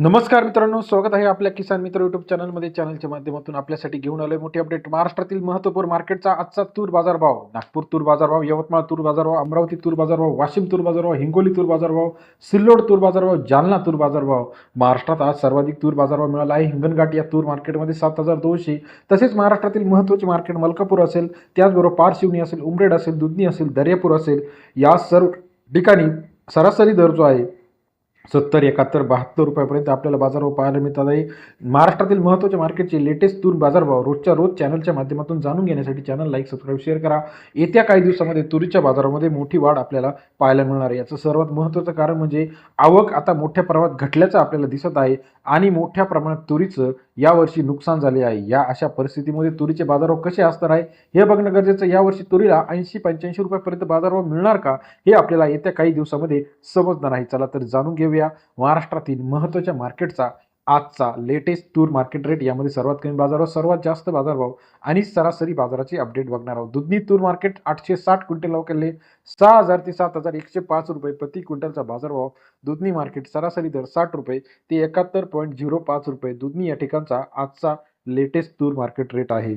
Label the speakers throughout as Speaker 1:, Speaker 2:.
Speaker 1: नमस्कार मित्रांनो स्वागत आहे आपल्या किसान मित्र युट्यूब चॅनलमध्ये चॅनलच्या माध्यमातून आपल्यासाठी घेऊन आलोय मोठी अपडेट महाराष्ट्रातील महत्त्वपूर्ण मार्केटचा आजचा तूर बाजारभाव. नागपूर तूर बाजारभाव यवतमाळ तूर बाजारभाव अमरावती तूर बाजारभाव वाशिम तूर बाजारभाव हिंगोली तूर बाजारभाव सिल्लोड तूर बाजारभाव जालना तूर बाजारभाव. महाराष्ट्रात आज सर्वाधिक तूर बाजारभाव मिळाला आहे. हिंगणघाट या तूर मार्केटमध्ये सात हजार दोनशे. तसेच महाराष्ट्रातील महत्त्वाचे मार्केट मलकापूर असेल त्याचबरोबर पारशिवनी असेल उमरेड असेल दुधनी असेल दर्यापूर असेल. या सर्व ठिकाणी सरासरी दर जो आहे सत्तर एकाहत्तर बहात्तर रुपयापर्यंत आपल्याला बाजारभाव पाहायला मिळतात. आहे महाराष्ट्रातील महत्त्वाच्या मार्केटचे लेटेस्ट तूर बाजारभाव रोजच्या रोज चॅनलच्या माध्यमातून जाणून घेण्यासाठी चॅनल लाईक सबस्क्राईब शेअर करा. येत्या काही दिवसामध्ये तुरीच्या बाजारामध्ये मोठी वाढ आपल्याला पाहायला मिळणार आहे. याचं सर्वात महत्त्वाचं कारण म्हणजे आवक आता मोठ्या प्रमाणात घटल्याचं आपल्याला दिसत आहे आणि मोठ्या प्रमाणात तुरीचं यावर्षी नुकसान झाले आहे. या अशा परिस्थितीमध्ये तुरीचे बाजारभाव कसे असणार आहे हे बघणं गरजेचं यावर्षी तुरीला ऐंशी पंच्याऐंशी रुपयापर्यंत बाजारभाव मिळणार का हे आपल्याला येत्या काही दिवसामध्ये समजणार आहे. चला तर जाणून घेऊ घेऊया. महाराष्ट्रातील महत्त्वाच्या मार्केटचा आजचा लेटेस्ट तूर मार्केट रेट यामध्ये सर्वात कमी बाजारभाव सर्वात जास्त बाजारभाव आणि सरासरी बाजाराची अपडेट बघणार आहोत. दुधनी तूर मार्केट आठशे साठ क्विंटल केले. सहा हजार ते सात हजार एकशे पाच रुपये प्रति क्विंटलचा बाजारभाव. दुधनी मार्केट सरासरी दर साठ रुपये ते एकाहत्तर पॉईंट झिरो पाच रुपये. दुधनी या ठिकाणचा आजचा लेटेस्ट तूर मार्केट रेट आहे.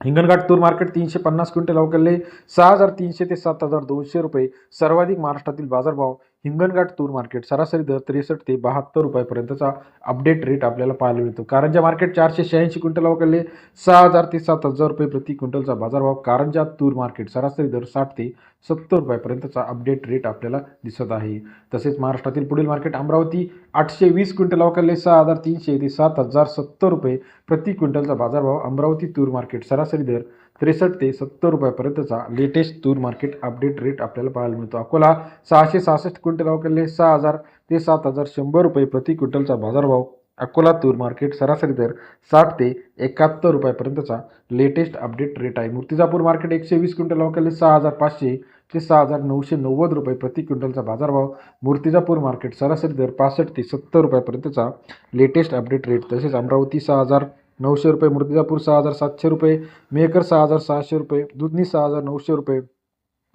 Speaker 1: हिंगणघाट तूर मार्केट तीनशे पन्नास क्विंटल अवकलले सहा हजार तीनशे ते सात हजार दोनशे रुपये सर्वाधिक महाराष्ट्रातील बाजारभाव. हिंगणघाट तूर मार्केट सरासरी दर त्रेसष्ट ते बहात्तर रुपयापर्यंतचा अपडेट रेट आपल्याला पाहायला मिळतो. कारंजा मार्केट चारशे शहाऐंशी क्विंटल अवकलले सहा हजार ते सात हजार रुपये प्रति क्विंटलचा बाजारभाव. कारंजा तूर मार्केट सरासरी दर साठ ते सत्तर रुपयापर्यंतचा अपडेट रेट आपल्याला दिसत आहे. तसेच महाराष्ट्रातील पुढील मार्केट अमरावती आठशे वीस क्विंटल अवकाले सहा हजार तीनशे ते सात हजार सत्तर रुपये प्रति क्विंटलचा बाजारभाव अमरावती तूर मार्केट सरासरी दर त्रेसष्ट ते सत्तर रुपयापर्यंतचा लेटेस्ट तूर मार्केट अपडेट रेट आपल्याला पाहायला मिळतो. अकोला सहाशे सहासष्ट क्विंटल अवकाले सहा हजार ते सात हजार शंभर रुपये प्रति क्विंटलचा बाजारभाव अकोला तूर मार्केट सरासरी दर साठ ते एकाहत्तर रुपयापर्यंतचा लेटेस्ट अपडेट रेट आहे. मूर्तिजापूर मार्केट एकशे वीस क्विंटल अवकाली सहा हजार पाचशे ते सहा हजार नऊशे नव्वद रुपये प्रति क्विंटलचा बाजारभाव. मूर्तिजापूर मार्केट सरासरी दर पासष्ट ते सत्तर रुपयापर्यंतचा लेटेस्ट अपडेट रेट तसेच अमरावती सहा हजार नऊशे रुपये मूर्तिजापूर सहा हजार सातशे रुपये मेहकर सहा हजार सहाशे रुपये दुधनी सहा हजार नऊशे रुपये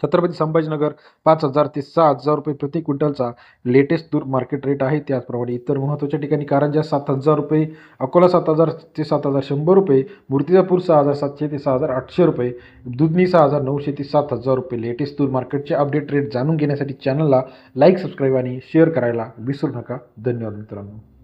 Speaker 1: छत्रपती संभाजीनगर पाच हजार ते सहा हजार रुपये प्रति क्विंटलचा लेटेस्ट दूर मार्केट रेट आहे. त्याचप्रमाणे इतर महत्त्वाच्या ठिकाणी कारंजा सात हजार रुपये अकोला सात हजार ते सात हजार शंभर रुपये मूर्तिजापूर सहा हजार सातशे ते सहा हजार आठशे रुपये दुधनी सहा हजार नऊशे ते सात हजार रुपये लेटेस्ट तूर मार्केटचे अपडेट रेट जाणून घेण्यासाठी चॅनलला लाईक सबस्क्राईब आणि शेअर करायला विसरू नका. धन्यवाद मित्रांनो.